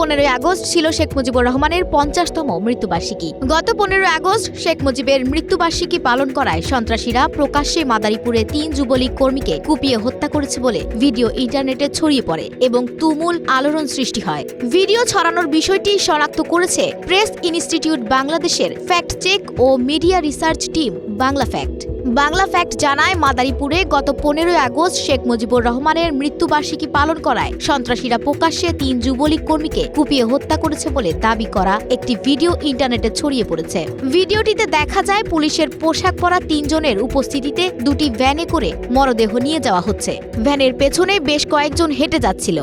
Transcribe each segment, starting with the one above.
পনেরোই আগস্ট ছিল শেখ মুজিবুর রহমানের পঞ্চাশতম মৃত্যুবার্ষিকী। গত পনেরোই আগস্ট শেখ মুজিবের মৃত্যুবার্ষিকী পালন করায় সন্ত্রাসীরা প্রকাশ্যে মাদারীপুরে তিন যুবলীগ কর্মীকে কুপিয়ে হত্যা করেছে বলে ভিডিও ইন্টারনেটে ছড়িয়ে পড়ে এবং তুমুল আলোড়ন সৃষ্টি হয়। ভিডিও ছড়ানোর বিষয়টি শনাক্ত করেছে প্রেস ইনস্টিটিউট বাংলাদেশের ফ্যাক্ট চেক ও media research team Bangla fact Bangla fact জানায়, মাদারীপুরে গত পনেরোই আগস্ট শেখ মুজিবুর রহমানের মৃত্যুবার্ষিকী পালন করায় সন্ত্রাসীরা প্রকাশ্যে তিন যুবলীগ কর্মীকে কুপিয়ে হত্যা করেছে বলে দাবি করা একটি ভিডিও ইন্টারনেটে ছড়িয়ে পড়েছে। ভিডিওটিতে দেখা যায়, পুলিশের পোশাক পরা তিনজনের উপস্থিতিতে দুটি ভ্যানে করে মরদেহ নিয়ে যাওয়া হচ্ছে। ভ্যানের পেছনে বেশ কয়েকজন হেঁটে যাচ্ছিল।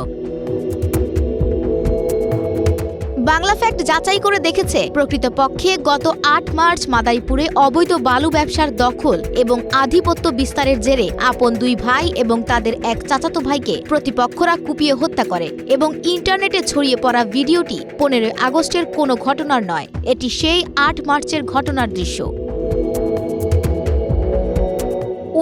বাংলা ফ্যাক্ট যাচাই করে দেখেছে, প্রকৃতপক্ষে গত আট মার্চ মাদারীপুরে অবৈধ বালু ব্যবসার দখল এবং আধিপত্য বিস্তারের জেরে আপন দুই ভাই এবং তাদের এক চাচাতো ভাইকে প্রতিপক্ষরা কুপিয়ে হত্যা করে এবং ইন্টারনেটে ছড়িয়ে পড়া ভিডিওটি পনেরোই আগস্টের কোনো ঘটনার নয়। এটি সেই আট মার্চের ঘটনার দৃশ্য।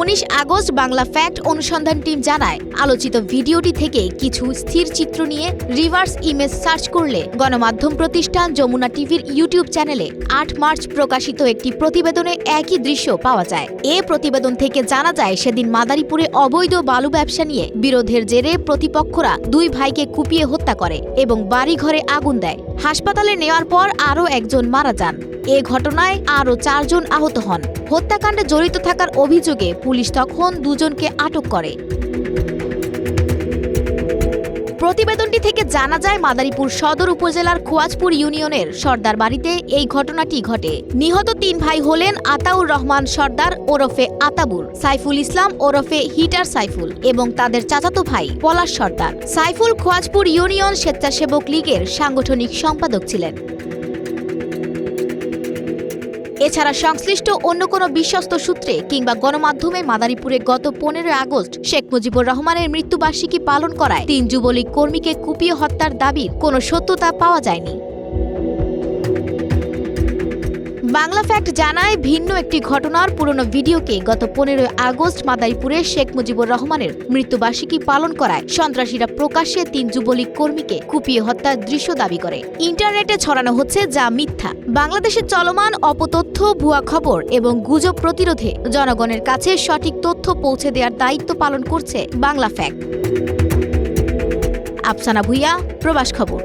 উনিশ আগস্ট বাংলা ফ্যাক্ট অনুসন্ধান টিম জানায়, আলোচিত ভিডিওটি থেকে কিছু স্থির চিত্র নিয়ে রিভার্স ইমেজ সার্চ করলে গণমাধ্যম প্রতিষ্ঠান যমুনা টিভির ইউটিউব চ্যানেলে আট মার্চ প্রকাশিত একটি প্রতিবেদনে একই দৃশ্য পাওয়া যায়। এ প্রতিবেদন থেকে জানা যায়, সেদিন মাদারীপুরে অবৈধ বালু ব্যবসা নিয়ে বিরোধের জেরে প্রতিপক্ষরা দুই ভাইকে কুপিয়ে হত্যা করে এবং বাড়িঘরে আগুন দেয়। হাসপাতালে নেওয়ার পর আরও একজন মারা যান। এ ঘটনায় আরও চারজন আহত হন। হত্যাকাণ্ডে জড়িত থাকার অভিযোগে পুলিশ তখন দুজনকে আটক করে। প্রতিবেদনটি থেকে জানা যায়, মাদারীপুর সদর উপজেলার খোয়াজপুর ইউনিয়নের সর্দার বাড়িতে এই ঘটনাটি ঘটে। নিহত তিন ভাই হলেন আতাউর রহমান সর্দার ওরফে আতাবুর, সাইফুল ইসলাম ওরফে হিটার সাইফুল এবং তাদের চাচাতো ভাই পলাশ সর্দার। সাইফুল খোয়াজপুর ইউনিয়ন স্বেচ্ছাসেবক লীগের সাংগঠনিক সম্পাদক ছিলেন। এছাড়া সংশ্লিষ্ট অন্য কোনো বিশ্বস্ত সূত্রে কিংবা গণমাধ্যমে মাদারীপুরে গত পনেরোই আগস্ট শেখ মুজিবুর রহমানের মৃত্যুবার্ষিকী পালন করায় তিন যুবলীগ কর্মীকে কুপিয়ে হত্যার দাবির কোনো সত্যতা পাওয়া যায়নি। বাংলা ফ্যাক্ট জানায়, ভিন্ন একটি ঘটনার পুরনো ভিডিওকে গত পনেরোই আগস্ট মাদারীপুরে শেখ মুজিবুর রহমানের মৃত্যুবার্ষিকী পালন করায় সন্ত্রাসীরা প্রকাশ্যে তিন যুবলীগ কর্মীকে কুপিয়ে হত্যার দৃশ্য দাবি করে। ইন্টারনেটে ছড়ানো হচ্ছে যা মিথ্যা। বাংলাদেশে চলমান অপতথ্য, ভুয়া খবর এবং গুজব প্রতিরোধে জনগণের কাছে সঠিক তথ্য পৌঁছে দেওয়ার দায়িত্ব পালন করছে বাংলা ফ্যাক্ট। আফসানা ভুইয়া, প্রবাস খবর।